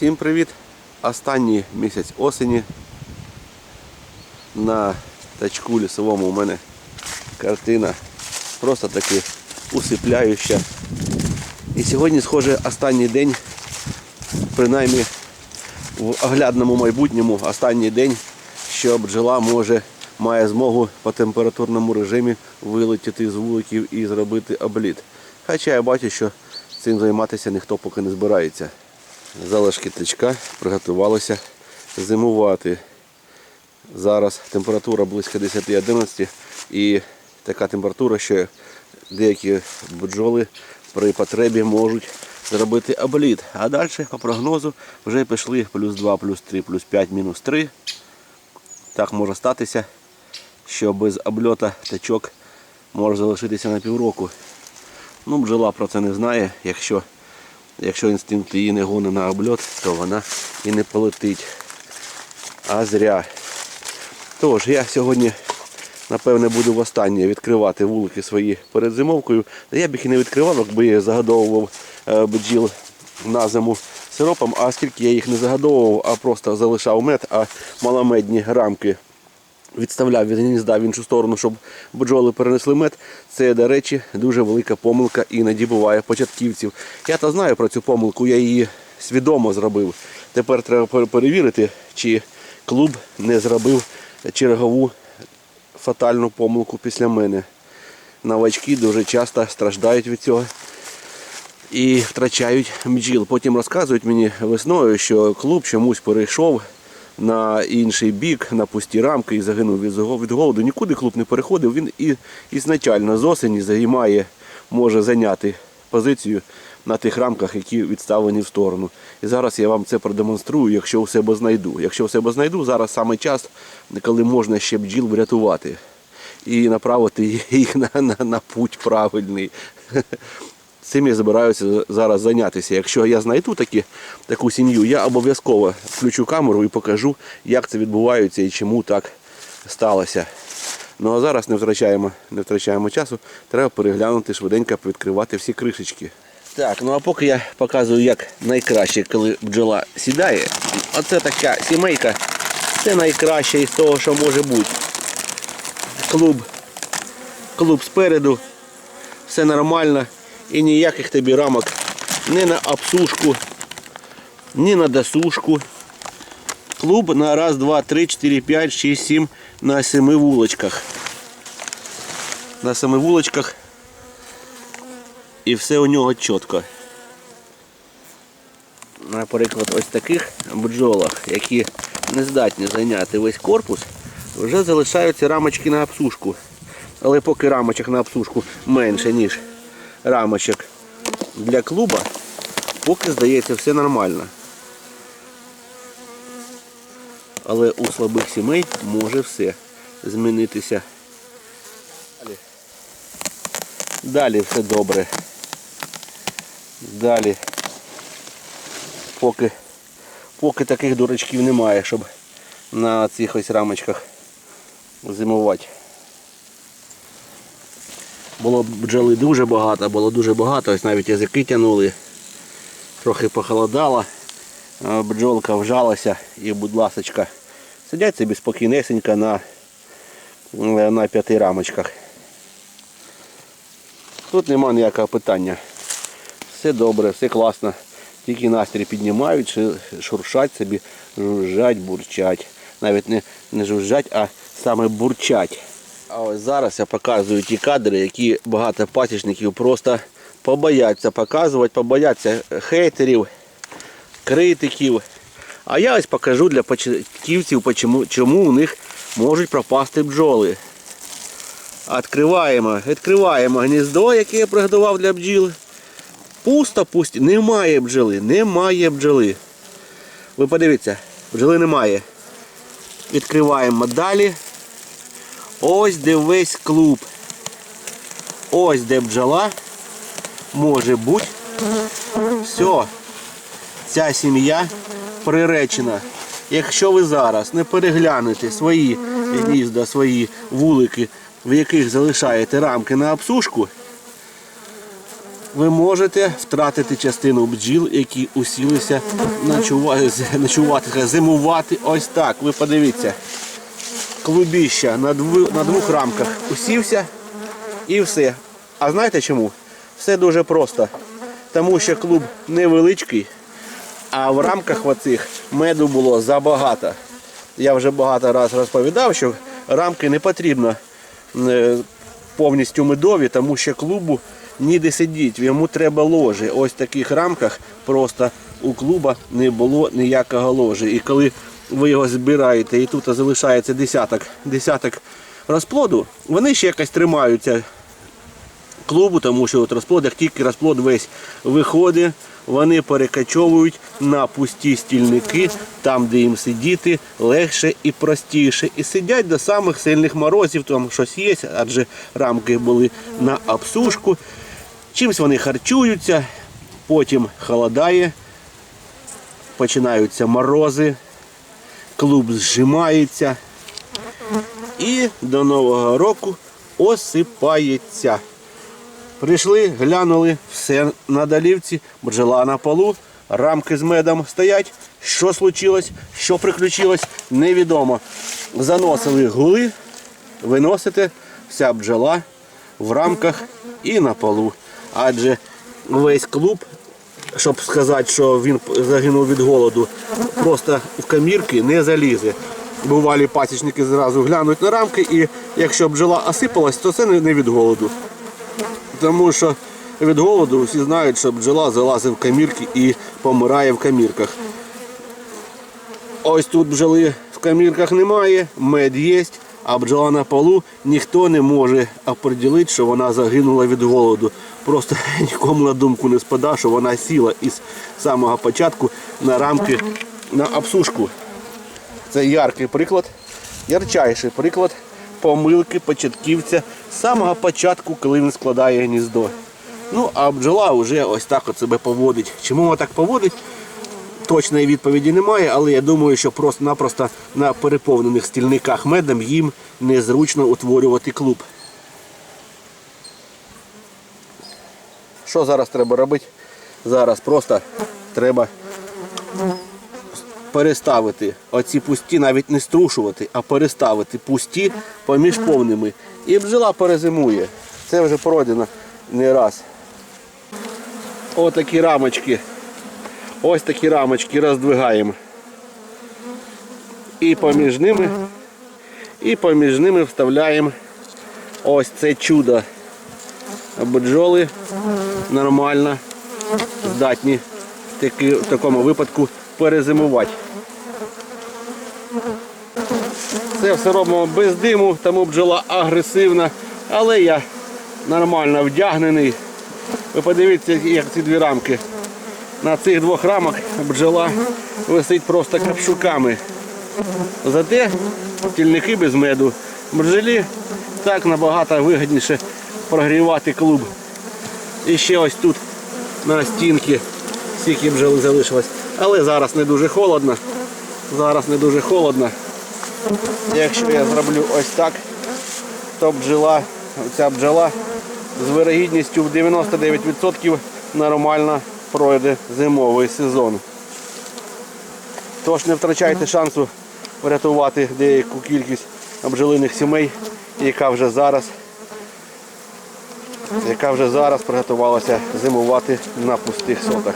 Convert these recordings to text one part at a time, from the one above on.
Всім привіт! Останній місяць осені. На тачку лісовому у мене картина просто таки усипляюча. І сьогодні, схоже, останній день, принаймні в оглядному майбутньому, останній день, що бджола може, має змогу по температурному режимі вилетіти з вуликів і зробити обліт. Хоча я бачу, що цим займатися ніхто поки не збирається. Залишки тичка приготувалися зимувати. Зараз температура близько 10-11 і така температура, що деякі бджоли при потребі можуть зробити обліт. А далі по прогнозу вже пішли плюс 2, плюс 3, плюс 5, мінус 3. Так може статися, що без обльота тачок може залишитися на півроку. Ну, бджола про це не знає. Якщо, якщо інстинкт її не гонить на обльот, то вона і не полетить. А зря. Тож, я сьогодні, напевне, буду востаннє відкривати вулики свої перед зимовкою. Я б їх і не відкривав, якби я загодовував е, бджіл на зиму сиропом, а оскільки я їх не загодовував, а просто залишав мед, а маломедні рамки відставляв від гнізда в іншу сторону, щоб бджоли перенесли мед. Це, до речі, дуже велика помилка іноді буває початківців. Я то знаю про цю помилку, я її свідомо зробив. Тепер треба перевірити, чи клуб не зробив чергову фатальну помилку після мене. Новачки дуже часто страждають від цього і втрачають бджіл. Потім розказують мені весною, що клуб чомусь перейшов на інший бік, на пусті рамки і загинув від, голоду. Нікуди клуб не переходив. Він і ізначально з осені займає, може зайняти позицію на тих рамках, які відставлені в сторону. І зараз я вам це продемонструю, якщо у себе знайду. Якщо у себе знайду, зараз саме час, коли можна ще бджіл врятувати і направити їх на, на, на путь правильний. Цим я збираюся зараз зайнятися. Якщо я знайду такі, таку сім'ю, я обов'язково включу камеру і покажу, як це відбувається і чому так сталося. Ну а зараз не втрачаємо, не втрачаємо часу, треба переглянути швиденько, відкривати всі кришечки. Так, ну а поки я показую, як найкраще, коли бджола сідає. Оце така сімейка. Це найкраще із того, що може бути. Клуб, клуб спереду, все нормально і ніяких тобі рамок ні на обсушку, ні на досушку. Клуб на раз, два, три, чотири, п'ять, шість, сім на семи вулочках. На семи вулочках і все у нього чітко. Наприклад, ось таких бджолах, які не здатні зайняти весь корпус, вже залишаються рамочки на обсушку. Але поки рамочок на обсушку менше, ніж рамочок для клуба, поки здається все нормально. Але у слабих сімей може все змінитися. Далі, все добре. Далі. Поки, поки таких дурачків немає, щоб на цих ось рамочках зимувати. Було бджоли дуже багато, було дуже багато, ось навіть язики тянули, трохи похолодало, бджолка вжалася і, будь ласочка, сидять собі спокійнесенько на, на п'яти рамочках. Тут нема ніякого питання. Все добре, все класно. Тільки настрій піднімають, шуршать собі, жужжать, бурчать. Навіть не, не жужжать, а саме бурчать. А ось зараз я показую ті кадри, які багато пасічників просто побояться показувати, побояться хейтерів, критиків. А я ось покажу для початківців, почему- чому у них можуть пропасти бджоли. Відкриваємо, відкриваємо гніздо, яке я приготував для бджіл. Пусто, пусто, немає бджоли, немає бджоли. Ви подивіться, бджоли немає. Відкриваємо далі. Ось де весь клуб. Ось де бджола може бути. Все. Ця сім'я приречена. Якщо ви зараз не переглянете свої гнізда, свої вулики, в яких залишаєте рамки на обсушку, ви можете втратити частину бджіл, які усілися ночувати, зимувати. Ось так. Ви подивіться. Клубіща на, дв- на двох рамках усівся і все. А знаєте чому? Все дуже просто. Тому що клуб невеличкий, а в рамках оцих меду було забагато. Я вже багато разів розповідав, що рамки не потрібно е, повністю медові, тому що клубу ніде сидіть, йому треба ложі. Ось в таких рамках просто у клуба не було ніякого ложі. І коли ви його збираєте і тут залишається десяток, десяток розплоду, вони ще якось тримаються клубу, тому що от розплод, як тільки розплод весь виходить, вони перекачовують на пусті стільники, там, де їм сидіти легше і простіше. І сидять до самих сильних морозів, там щось є, адже рамки були на обсушку. Чимось вони харчуються, потім холодає, починаються морози, клуб зжимається і до Нового року осипається. Прийшли, глянули, все на долівці, бджола на полу, рамки з медом стоять. Що случилось, що приключилось, невідомо. Заносили гули, виносите вся бджола в рамках і на полу. Адже весь клуб, щоб сказати, що він загинув від голоду, просто в камірки не залізе. Бувалі пасічники зразу глянуть на рамки, і якщо бджола осипалась, то це не від голоду. Тому що від голоду всі знають, що бджола залазить в камірки і помирає в камірках. Ось тут бджоли в камірках немає, мед є, а бджола на полу ніхто не може оприділити, що вона загинула від голоду. Просто нікому на думку не спада, що вона сіла із самого початку на рамки на обсушку. Це яркий приклад, ярчайший приклад помилки початківця з самого початку, коли він складає гніздо. Ну, а бджола вже ось так от себе поводить. Чому вона так поводить? Точної відповіді немає, але я думаю, що просто-напросто на переповнених стільниках медом їм незручно утворювати клуб. Що зараз треба робити? Зараз просто треба переставити оці пусті, навіть не струшувати, а переставити пусті поміж повними. І бджола перезимує. Це вже пройдено не раз. Ось такі рамочки. Ось такі рамочки роздвигаємо. І поміж ними, і поміж ними вставляємо ось це чудо. Бджоли нормально здатні в таки- в такому випадку перезимувати. Це все робимо без диму, тому бджола агресивна, але я нормально вдягнений. Ви подивіться, як ці дві рамки. На цих двох рамах бджола висить просто капшуками. Зате тільники без меду. Бджолі так набагато вигідніше прогрівати клуб. І ще ось тут на стінки стільки бджоли залишилось. Але зараз не дуже холодно. Зараз не дуже холодно. Якщо я зроблю ось так, то бджола, ця бджола з вирогідністю в 99% нормально пройде зимовий сезон. Тож не втрачайте шансу врятувати деяку кількість бджолиних сімей, яка вже зараз яка вже зараз приготувалася зимувати на пустих сотах.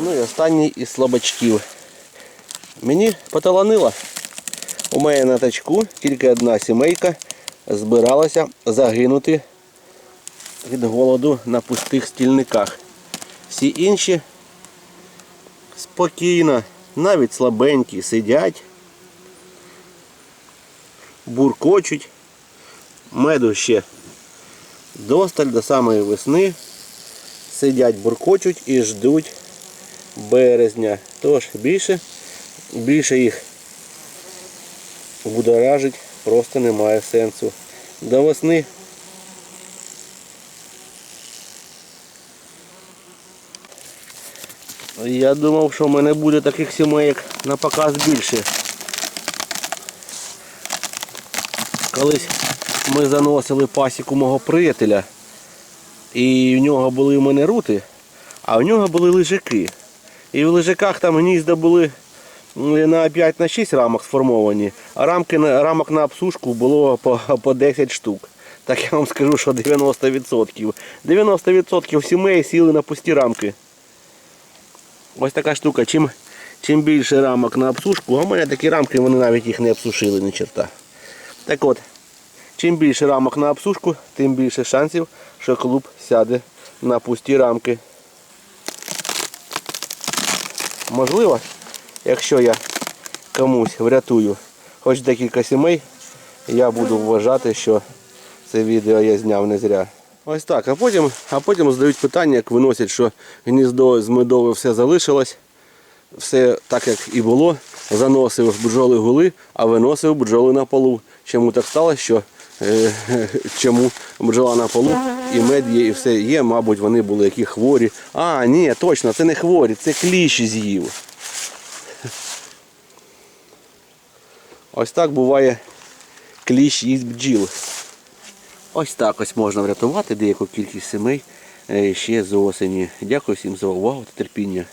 Ну і останній із слабачків. Мені поталанило. У мене на тачку тільки одна сімейка збиралася загинути від голоду на пустих стільниках. Всі інші спокійно, навіть слабенькі, сидять, буркочуть, меду ще досталь до самої весни. Сидять, буркочуть і ждуть березня. Тож більше, більше їх будоражить просто немає сенсу. До весни я думав, що в мене буде таких сімейок на показ більше. Колись ми заносили пасіку мого приятеля І в нього були в мене рути, а в нього були лежаки. І в лежаках там гнізда були на 5 на 6 рамок сформовані, а рамки рамок на обсушку було по, по 10 штук. Так я вам скажу, що 90%. 90% сімей сіли на пусті рамки. Ось така штука. Чим, чим більше рамок на обсушку, а в мене такі рамки, вони навіть їх не обсушили ні черта. Так от, чим більше рамок на обсушку, тим більше шансів, що клуб сяде на пусті рамки. Можливо, якщо я комусь врятую хоч декілька сімей, я буду вважати, що це відео я зняв не зря. Ось так, а потім, а потім задають питання, як виносять, що гніздо з медови все залишилось. Все так, як і було. Заносив бджоли гули, а виносив бджоли на полу. Чому так сталося, що чому бджола на полу і мед є, і все є, мабуть, вони були які хворі. А, ні, точно, це не хворі, це кліщ з'їв. Ось так буває кліщ їсть бджіл. Ось так ось можна врятувати деяку кількість сімей е, ще з осені. Дякую всім за увагу та терпіння.